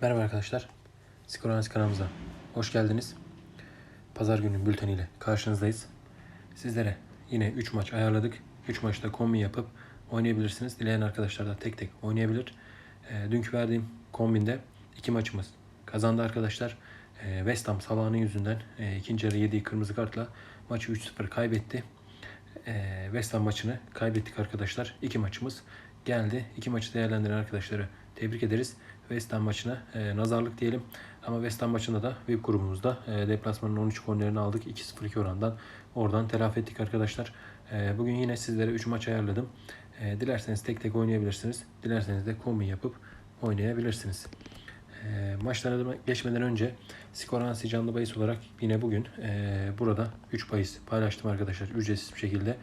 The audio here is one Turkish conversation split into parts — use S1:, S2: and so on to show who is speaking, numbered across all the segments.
S1: Merhaba arkadaşlar. Skor Analiz kanalımıza hoş geldiniz. Pazar günü bülteniyle karşınızdayız. Sizlere yine 3 maç ayarladık. 3 maçta kombi yapıp oynayabilirsiniz. Dileyen arkadaşlar da tek tek oynayabilir. E, dünkü verdiğim kombinde iki maçımız kazandı arkadaşlar. E, West Ham sabahının yüzünden e, ikinci yarı yediği kırmızı kartla maçı 3-0 kaybetti. E, West Ham maçını kaybettik arkadaşlar. İki maçımız geldi. İki maçı değerlendiren arkadaşları tebrik ederiz. West Ham maçına e, nazarlık diyelim. Ama West Ham maçında da VIP grubumuzda e, deplasmanın 13 kornerini aldık. 2-0-2 orandan oradan telafi ettik arkadaşlar. E, bugün yine sizlere 3 maç ayarladım. E, dilerseniz tek tek oynayabilirsiniz. Dilerseniz de kombi yapıp oynayabilirsiniz. E, maçlara geçmeden önce skor analizi canlı bahis olarak yine bugün e, burada 3 bahis paylaştım arkadaşlar ücretsiz bir şekilde.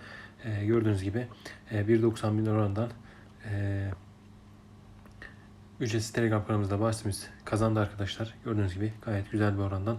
S1: E, gördüğünüz gibi e, 1.90 bin e, ücretsiz Telegram kanalımızda bahsimiz kazandı arkadaşlar. Gördüğünüz gibi gayet güzel bir orandan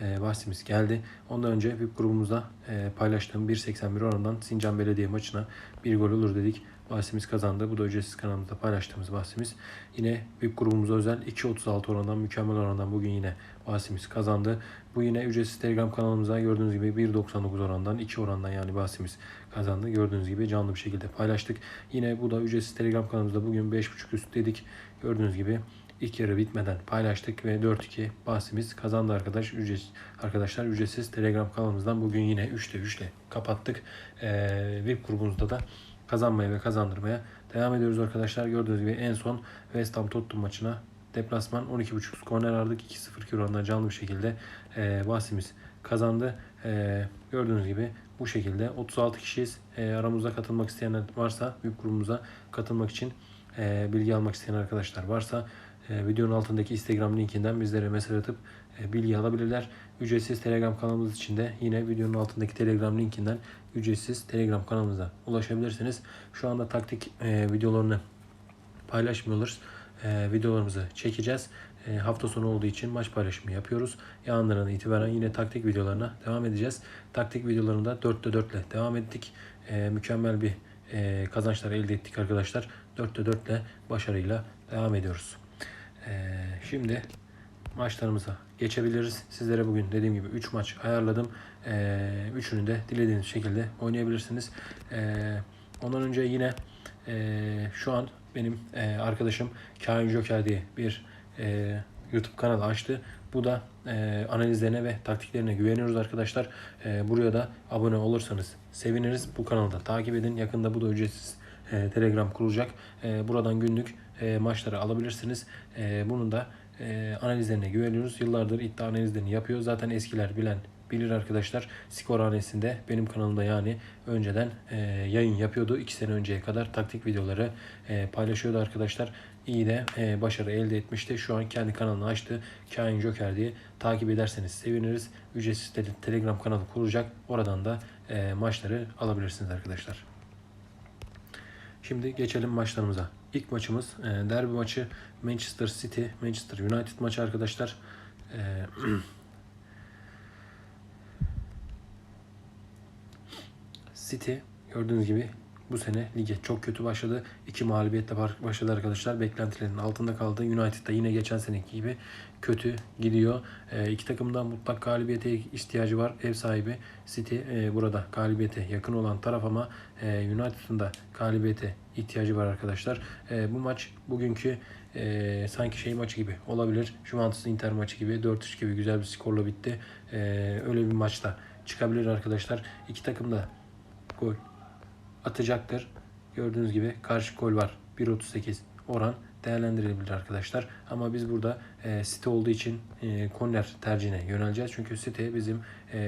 S1: e, bahsimiz geldi. Ondan önce VIP grubumuzda e, paylaştığım 1.81 orandan Sincan Belediye maçına bir gol olur dedik. Bahsimiz kazandı. Bu da ücretsiz kanalımızda paylaştığımız bahsimiz. Yine VIP grubumuza özel 2.36 orandan mükemmel orandan bugün yine bahsimiz kazandı. Bu yine ücretsiz Telegram kanalımıza gördüğünüz gibi 1.99 orandan 2 orandan yani bahsimiz kazandı. Gördüğünüz gibi canlı bir şekilde paylaştık. Yine bu da ücretsiz Telegram kanalımızda bugün 5.5 üst dedik. Gördüğünüz gibi ilk yarı bitmeden paylaştık ve 4-2 bahsimiz kazandı arkadaş. Ücret, arkadaşlar ücretsiz Telegram kanalımızdan bugün yine 3'te 3'te kapattık. Ee, VIP grubumuzda da kazanmaya ve kazandırmaya devam ediyoruz arkadaşlar. Gördüğünüz gibi en son West Ham Tottenham maçına deplasman 12.5 korner aldık. 2-0 oranla canlı bir şekilde e, bahsimiz kazandı. E, gördüğünüz gibi bu şekilde 36 kişiyiz. E, aramızda katılmak isteyenler varsa VIP grubumuza katılmak için e, bilgi almak isteyen arkadaşlar varsa e, videonun altındaki Instagram linkinden bizlere mesaj atıp e, bilgi alabilirler. Ücretsiz Telegram kanalımız için de yine videonun altındaki Telegram linkinden ücretsiz Telegram kanalımıza ulaşabilirsiniz. Şu anda taktik e, videolarını paylaşmıyoruz. E, videolarımızı çekeceğiz. E, hafta sonu olduğu için maç paylaşımı yapıyoruz. Yarından itibaren yine taktik videolarına devam edeceğiz. Taktik videolarında 4'te 4 ile devam ettik. E, mükemmel bir e, kazançlar elde ettik arkadaşlar. 4'te 4 ile başarıyla devam ediyoruz. E, şimdi maçlarımıza geçebiliriz. Sizlere bugün dediğim gibi 3 maç ayarladım. E, üçünü de dilediğiniz şekilde oynayabilirsiniz. E, ondan önce yine e, şu an benim e, arkadaşım Kain Joker diye bir e, YouTube kanalı açtı. Bu da e, analizlerine ve taktiklerine güveniyoruz arkadaşlar. E, buraya da abone olursanız seviniriz. Bu kanalı da takip edin. Yakında bu da ücretsiz e, Telegram kurulacak. E, buradan günlük e, maçları alabilirsiniz. E, bunun da e, analizlerine güveniyoruz. Yıllardır iddia analizlerini yapıyor. Zaten eskiler bilen bilir arkadaşlar. Skor hanesinde benim kanalımda yani önceden e, yayın yapıyordu. 2 sene önceye kadar taktik videoları e, paylaşıyordu arkadaşlar. İyi de e, başarı elde etmişti. Şu an kendi kanalını açtı. Kain Joker diye takip ederseniz seviniriz. Ücretsiz te- Telegram kanalı kuracak. Oradan da e, maçları alabilirsiniz arkadaşlar. Şimdi geçelim maçlarımıza. İlk maçımız e, derbi maçı Manchester City Manchester United maçı arkadaşlar. E, City gördüğünüz gibi bu sene lige çok kötü başladı. İki mağlubiyetle başladı arkadaşlar. Beklentilerin altında kaldı. United da yine geçen seneki gibi kötü gidiyor. E, iki takımda mutlak galibiyete ihtiyacı var. Ev sahibi City e, burada galibiyete yakın olan taraf ama e, United'ın da galibiyete ihtiyacı var arkadaşlar. E, bu maç bugünkü e, sanki şey maçı gibi olabilir. Juventus Inter maçı gibi 4-3 gibi güzel bir skorla bitti. E, öyle bir maçta çıkabilir arkadaşlar. İki takım da gol atacaktır. Gördüğünüz gibi karşı gol var. 1.38 oran değerlendirilebilir arkadaşlar. Ama biz burada e, City olduğu için e, korner tercihine yöneleceğiz. Çünkü City bizim e,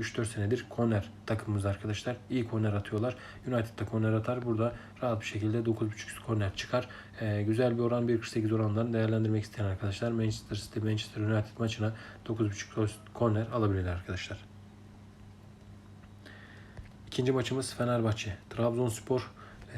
S1: 3-4 senedir korner takımımız arkadaşlar. İyi korner atıyorlar. United da korner atar. Burada rahat bir şekilde 9.5 korner çıkar. E, güzel bir oran 1.48 orandan değerlendirmek isteyen arkadaşlar Manchester City Manchester United maçına 9.5 korner alabilirler arkadaşlar. İkinci maçımız Fenerbahçe. Trabzonspor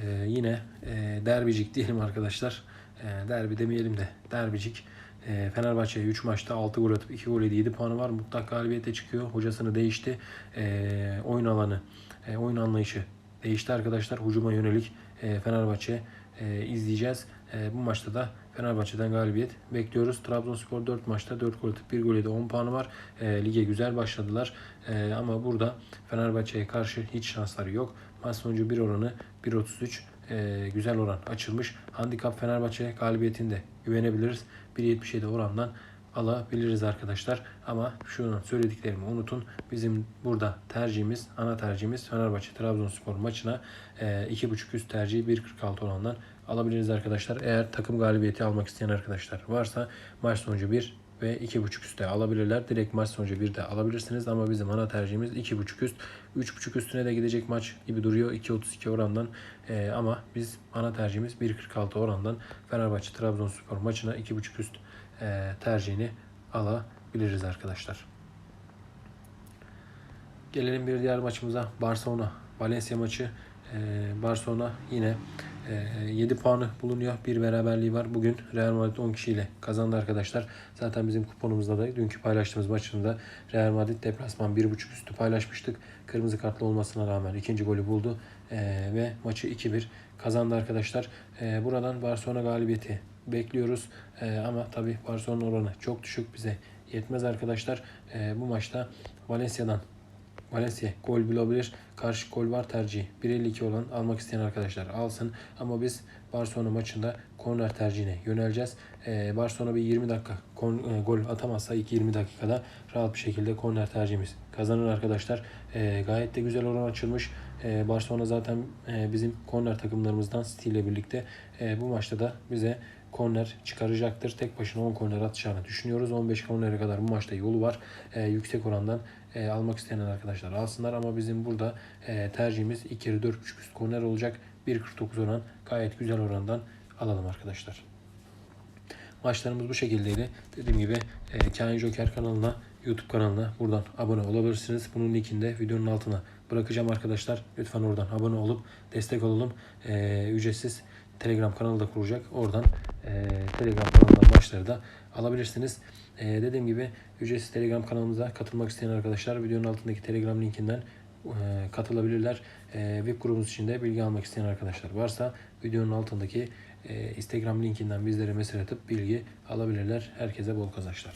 S1: e, yine e, derbicik diyelim arkadaşlar. E, derbi demeyelim de derbicik. E, Fenerbahçe 3 maçta 6 gol atıp 2 gol yedi 7 puanı var. Mutlak galibiyete çıkıyor. Hocasını değişti. E, oyun alanı, e, oyun anlayışı değişti arkadaşlar. Hucuma yönelik e, Fenerbahçe e, izleyeceğiz. Bu maçta da Fenerbahçe'den galibiyet bekliyoruz. Trabzonspor 4 maçta 4 gol atıp 1 gol yedi 10 puanı var. Lige güzel başladılar. Ama burada Fenerbahçe'ye karşı hiç şansları yok. Maç sonucu 1 oranı 1.33 e, güzel oran açılmış. Handikap Fenerbahçe galibiyetinde güvenebiliriz. 1.77 orandan alabiliriz arkadaşlar. Ama şunu söylediklerimi unutun. Bizim burada tercihimiz, ana tercihimiz Fenerbahçe Trabzonspor maçına e, 2.5 üst tercihi 1.46 orandan alabiliriz arkadaşlar. Eğer takım galibiyeti almak isteyen arkadaşlar varsa maç sonucu 1 ve 2.5 üstte alabilirler. Direkt maç sonucu 1 de alabilirsiniz ama bizim ana tercihimiz 2.5 üst. 3.5 üstüne de gidecek maç gibi duruyor 2.32 orandan. Ee, ama biz ana tercihimiz 1.46 orandan Fenerbahçe Trabzonspor maçına 2.5 üst e, tercihini alabiliriz arkadaşlar. Gelelim bir diğer maçımıza Barcelona Valencia maçı. Ee, Barcelona yine e, 7 puanı bulunuyor. Bir beraberliği var. Bugün Real Madrid 10 kişiyle kazandı arkadaşlar. Zaten bizim kuponumuzda da dünkü paylaştığımız maçında Real Madrid deplasman 1.5 üstü paylaşmıştık. Kırmızı kartlı olmasına rağmen ikinci golü buldu Ee, ve maçı 2-1 kazandı arkadaşlar. Ee, buradan Barcelona galibiyeti bekliyoruz. Ee, ama tabii Barcelona oranı çok düşük bize yetmez arkadaşlar. Ee, bu maçta Valencia'dan Valencia gol bulabilir. Karşı gol var tercihi. 1.52 olan almak isteyen arkadaşlar alsın. Ama biz Barcelona maçında korner tercihine yöneleceğiz. Ee, Barcelona bir 20 dakika kon, e, gol atamazsa ilk 20 dakikada rahat bir şekilde korner tercihimiz kazanır arkadaşlar. Ee, gayet de güzel oran açılmış. Ee, Barcelona zaten e, bizim korner takımlarımızdan City ile birlikte e, bu maçta da bize korner çıkaracaktır. Tek başına 10 korner atacağını düşünüyoruz. 15 kornere kadar bu maçta yolu var. E, yüksek orandan e, almak isteyen arkadaşlar alsınlar ama bizim burada e, tercihimiz 2 kere 4.5 üst korner olacak. 1.49 oran gayet güzel orandan alalım arkadaşlar. Maçlarımız bu şekildeydi. Dediğim gibi e, Kain Joker kanalına, YouTube kanalına buradan abone olabilirsiniz. Bunun linkini de videonun altına bırakacağım arkadaşlar. Lütfen oradan abone olup destek olalım. E, ücretsiz Telegram kanalı da kuracak. Oradan e, Telegram kanalından maçları da alabilirsiniz. E, dediğim gibi ücretsiz Telegram kanalımıza katılmak isteyen arkadaşlar videonun altındaki Telegram linkinden e, katılabilirler. E, VIP grubumuz için de bilgi almak isteyen arkadaşlar varsa videonun altındaki e, Instagram linkinden bizlere mesaj atıp bilgi alabilirler. Herkese bol kazançlar.